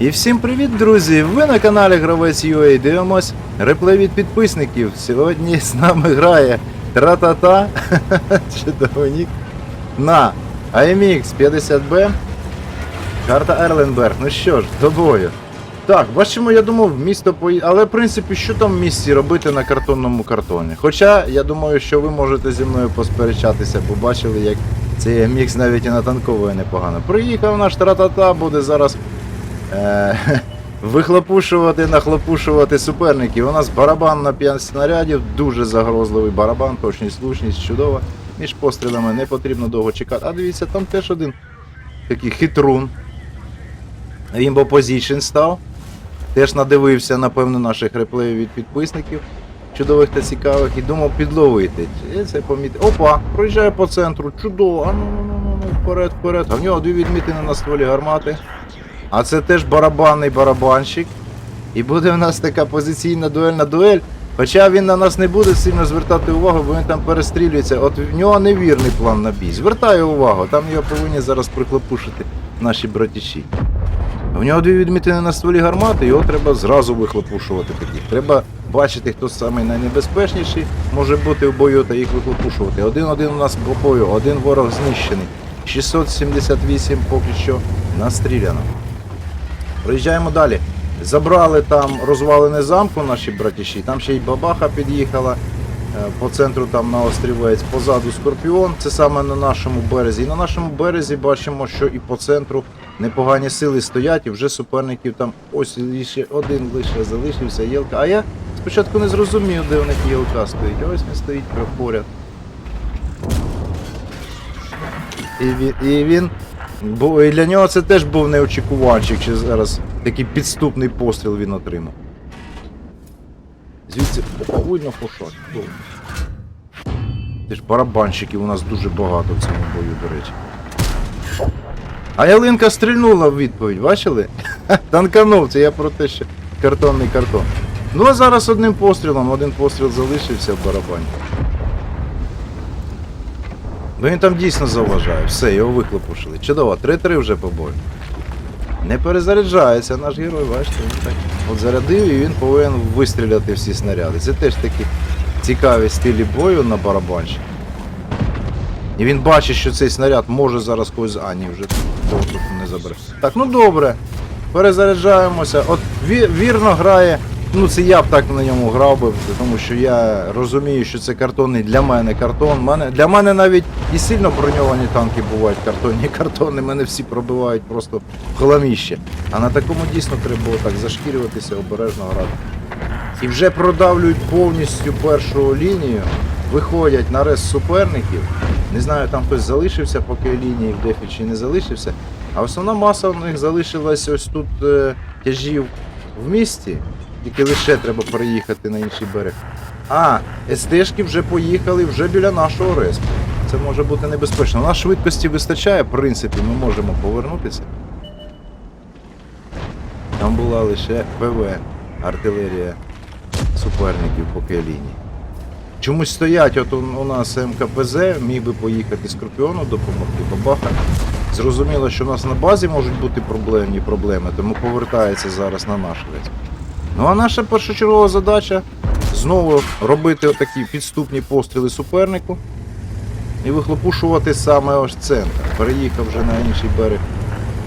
І всім привіт, друзі! Ви на каналі Гравець UA дивимось реплей від підписників. Сьогодні з нами грає Тра-та-та чудовий на AMX 50B. Карта Ерленберг. Ну що ж, до бою. Так, бачимо, я думав, місто пої... Але в принципі, що там в місті робити на картонному картоні? Хоча я думаю, що ви можете зі мною посперечатися, бо бачили, як цей MX навіть і натанковує непогано. Приїхав наш тра-та-та, буде зараз е, вихлопушувати, нахлопушувати суперників. У нас барабан на 5 снарядів, дуже загрозливий барабан, точність, слушність, чудова. Між пострілами не потрібно довго чекати. А дивіться, там теж один такий хитрун. Він в опозиційн став. Теж надивився, напевно, наших реплеїв від підписників чудових та цікавих і думав підловити. Це помітив. Опа, проїжджає по центру, чудово, а ну ну ну ну ну вперед, вперед. А в нього дві відмітини на стволі гармати. А це теж барабанний барабанщик. І буде в нас така позиційна дуельна дуель. Хоча він на нас не буде сильно звертати увагу, бо він там перестрілюється. От в нього невірний план на бій. Звертаю увагу, там його повинні зараз приклопушити наші братіші. У нього дві відмітини на стволі гармати, його треба зразу вихлопушувати таких. Треба бачити, хто самий найнебезпечніший може бути в бою та їх вихлопушувати. Один-один у нас по бою, один ворог знищений. 678 поки що настріляно. Проїжджаємо далі. Забрали там розвалене замку наші братіші, там ще й бабаха під'їхала. Е, По центру там на острівець, позаду Скорпіон, це саме на нашому березі. І на нашому березі бачимо, що і по центру непогані сили стоять, і вже суперників там ось лише один лише залишився Єлка. А я спочатку не зрозумів, де у них Єлка стоїть. Ось він стоїть поряд. І він, і він бо і для нього це теж був неочікуванчик, чи зараз такий підступний постріл він отримав. Звідси повинно пошати. Ти ж барабанщиків у нас дуже багато в цьому бою, до речі. А ялинка стрільнула в відповідь, бачили? Танканув, це я про те, що картонний картон. Ну а зараз одним пострілом, один постріл залишився в барабані. Бо він там дійсно заважає. Все, його виклопушили. Чудово, 3-3 вже по бою. Не перезаряджається наш герой, бачите, він так. От зарядив і він повинен вистріляти всі снаряди. Це теж такі цікаві стилі бою на барабанщик. І він бачить, що цей снаряд може зараз когось. А, ні, вже тут не забере. Так, ну добре. Перезаряджаємося. От ві- вірно грає. Ну це я б так на ньому грав би, тому що я розумію, що це картонний для мене картон. Мене, для мене навіть і сильно броньовані танки бувають картонні картони, мене всі пробивають просто в хламіще. А на такому дійсно треба було так зашкірюватися, обережно грати. І вже продавлюють повністю першу лінію, виходять на рез суперників. Не знаю, там хтось залишився, поки лінії в дефі чи не залишився. А основна маса у них залишилась ось тут е, тяжів в місті, тільки лише треба переїхати на інший берег. А, СТшки вже поїхали вже біля нашого респу. Це може бути небезпечно. У нас швидкості вистачає, в принципі, ми можемо повернутися. Там була лише ПВ, артилерія суперників поки лінії. Чомусь стоять, от у, нас МКПЗ, міг би поїхати Скорпіону допомогти, бабаха. Зрозуміло, що у нас на базі можуть бути проблемні проблеми, тому повертається зараз на наш рейс. Ну а наша першочергова задача знову робити отакі підступні постріли супернику і вихлопушувати саме ось центр. Переїхав вже на інший берег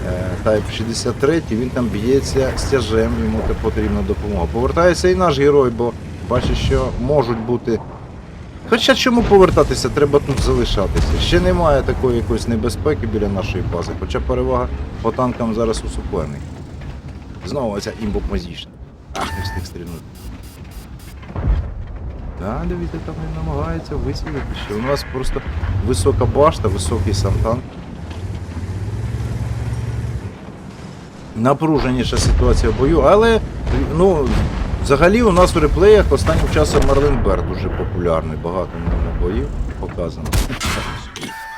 е, Type 63, він там б'ється з тяжем, йому потрібна допомога. Повертається і наш герой, бо бачить, що можуть бути. Хоча чому повертатися, треба тут залишатися. Ще немає такої якоїсь небезпеки біля нашої бази, хоча перевага по танкам зараз у суперників. Знову ця імбопозішн. Ах, не встиг стрільнути. Так, дивіться, там він намагається вицілити, що у нас просто висока башта, високий сам танк. Напруженіша ситуація в бою, але ну, взагалі у нас у реплеях останнім часом Марлен Бер дуже популярний, багато в ньому боїв показано.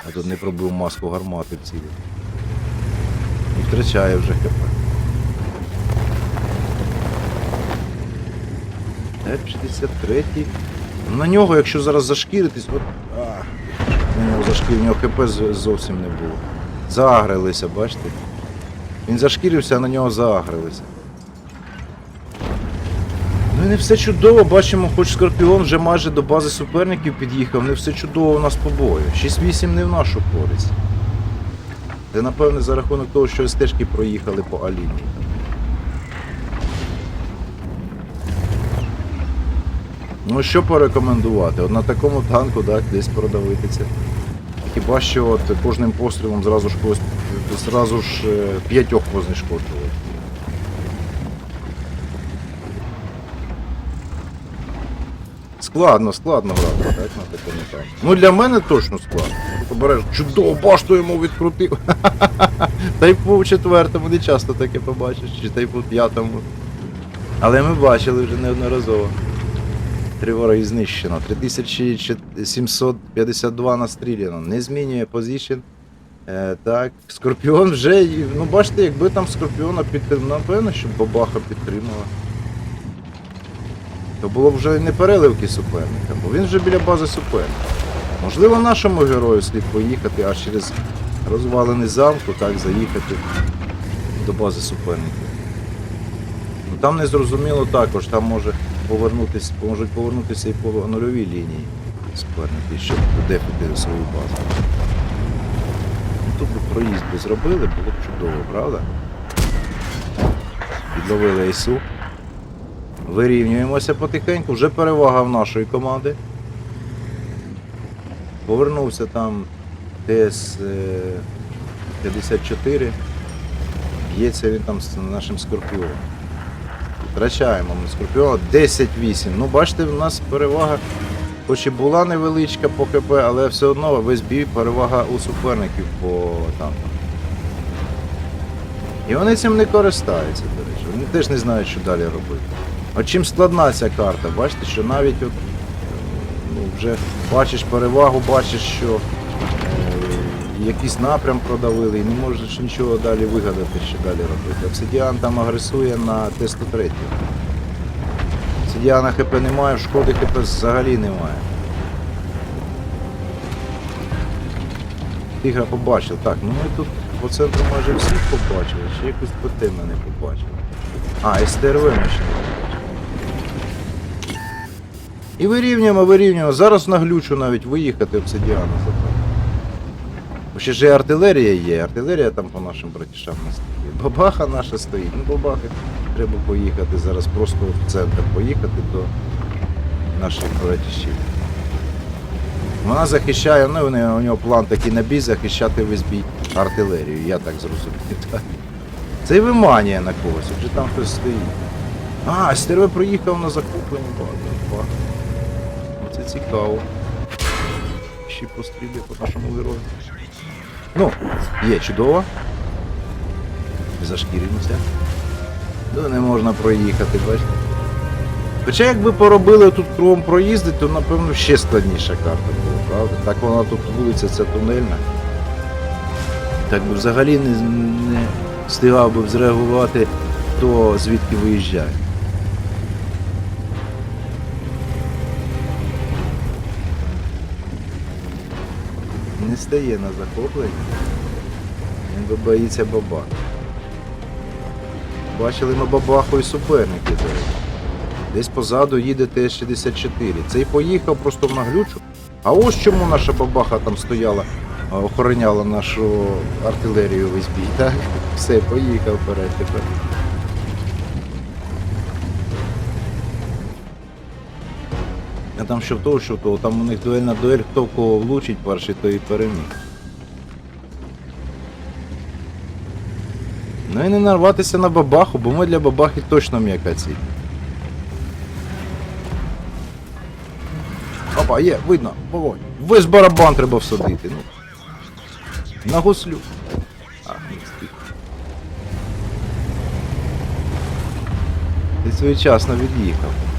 А тут не пробив маску гармати в цілі. І втрачає вже хп. Т-63. На нього, якщо зараз зашкіритись, от. А, на нього зашкір, у нього ХП зовсім не було. Загрилися, бачите? Він зашкірився, а на нього заагрилися. Ну і не все чудово, бачимо, хоч Скорпіон вже майже до бази суперників під'їхав, не все чудово у нас по бою. 6-8 не в нашу користь. Це напевне за рахунок того, що стежки проїхали по Аліні. Ну що порекомендувати? От на такому танку так, десь продавитися. Хіба що от кожним пострілом зразу ж когось зразу ж е, п'ятьох познешкоджували. Складно, складно грати, так, на такому танку. Ну для мене точно складно. Ти береш чудово башту йому відкрутив. Тайпу в четвертому не часто таке побачиш, чи тайпу в п'ятому. Але ми бачили вже неодноразово. Три вороги знищено. 3752 настріляно. Не змінює позицію. Е, так, Скорпіон вже. Ну бачите, якби там Скорпіона підтримав, напевно, щоб бабаха підтримала. То було б вже не переливки суперника, бо він вже біля бази суперника. Можливо, нашому герою слід поїхати аж через розвалений замку, так, заїхати до бази суперників. Ну там не зрозуміло також, там може повернутися, можуть повернутися і по нульовій лінії суперники, щоб дефити свою базу. Ну, Тут би проїзд би зробили, було б чудово, правда? Підловили Ісу. Вирівнюємося потихеньку, вже перевага в нашої команди. Повернувся там ТС-54. Б'ється він там з нашим скорпіоном. Втрачаємо ми скорпіона 10-8. Ну, бачите, в нас перевага, хоч і була невеличка по КП, але все одно весь бій перевага у суперників по танку. І вони цим не користаються, до речі. Вони теж не знають, що далі робити. От чим складна ця карта, бачите, що навіть от, ну, вже бачиш перевагу, бачиш, що якийсь напрям продавили і не можеш нічого далі вигадати, що далі робити. Обсидіан там агресує на Т-103. Обсидіана ХП немає, шкоди ХП взагалі немає. Тигра побачив. Так, ну ми тут по центру майже всіх побачили, ще якусь ПТ ми не побачили. А, СТРВ ми ще не. І вирівнюємо, вирівнюємо. Зараз наглючу навіть виїхати обсидіана забрати. Ще ж і артилерія є, артилерія там по нашим братішам не стоїть. Бабаха наша стоїть. Ну бабахи треба поїхати зараз, просто в центр поїхати до наших братішів. Вона захищає, ну у нього план такий на бій захищати весь бій артилерію, я так зрозумів. Це і виманює на когось, вже там хтось стоїть. А, стерве приїхав на захоплення багато. Це цікаво. Ще постріли по нашому герою. Ну, є чудово. Зашкіримося. То не можна проїхати, бачите. Хоча якби поробили тут кругом проїзди, то напевно ще складніша карта була, правда? Так вона тут вулиця ця тунельна. Так би взагалі не, не встигав би зреагувати, хто звідки виїжджає. Не стає на захоплення. Він боїться бабах. Бачили ми бабаху і суперники, речі. Десь позаду їде Т-64. Цей поїхав просто в наглючу. А ось чому наша бабаха там стояла, охороняла нашу артилерію весь бій, так? Все, поїхав вперед тепер. А там що в того, що в того, там у них дуельна дуель, хто в кого влучить перший, то і переміг. Ну і не нарватися на бабаху, бо ми для бабахи точно м'яка ціль. Опа, є, видно, вогонь. Весь барабан треба всадити. Ну. На гуслю. Ти своєчасно від'їхав.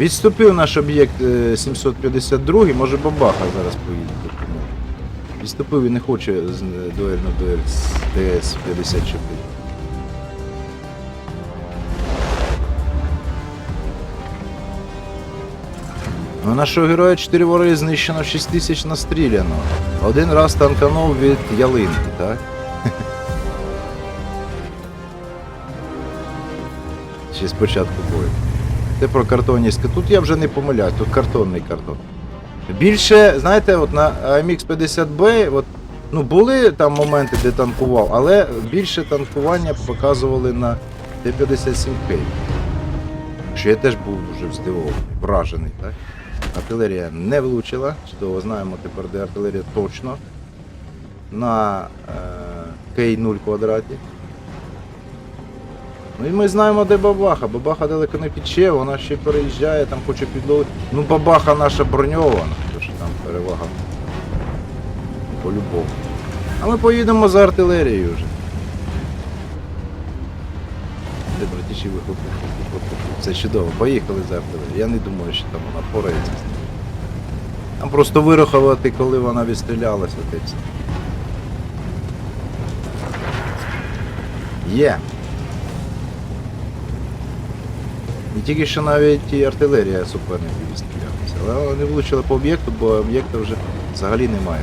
Відступив наш об'єкт е, 752, може бабаха зараз поїде. Відступив і не хоче з- дуельну дуель з ТС-54. Ну, нашого героя 4 вороги знищено, 6 тисяч настріляно. Один раз танканув від ялинки, так? Ще з початку бою. Це про картонність. Тут я вже не помиляюсь, тут картонний картон. Більше, знаєте, от на AMX 50B, от, ну були там моменти, де танкував, але більше танкування показували на Т-57К. Що я теж був дуже здивований, вражений, так? Артилерія не влучила, чудово знаємо тепер, де артилерія точно. На е, К0 квадраті. Ну і ми знаємо, де бабаха. Бабаха далеко не піче, вона ще переїжджає, там хоче підловити. Ну бабаха наша броньована, тож там перевага. По-любому. А ми поїдемо за артилерією вже. Де братіші вихлопи. Це чудово, поїхали за артилерією. Я не думаю, що там вона порається. Там просто вирахувати, коли вона відстрілялася. Є. І тільки що навіть і артилерія суперників відстрілялася. Але вони влучили по об'єкту, бо об'єкта вже взагалі немає.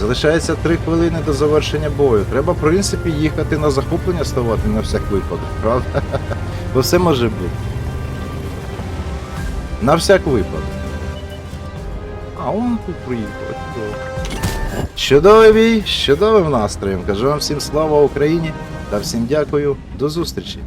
Залишається 3 хвилини до завершення бою. Треба, в принципі, їхати на захоплення ставати на всяк випадок, правда? Бо все може бути. На всяк випадок. А он тут приїхав. Чудовий бій, чудовим настроєм. Кажу вам всім слава Україні та всім дякую. До зустрічі.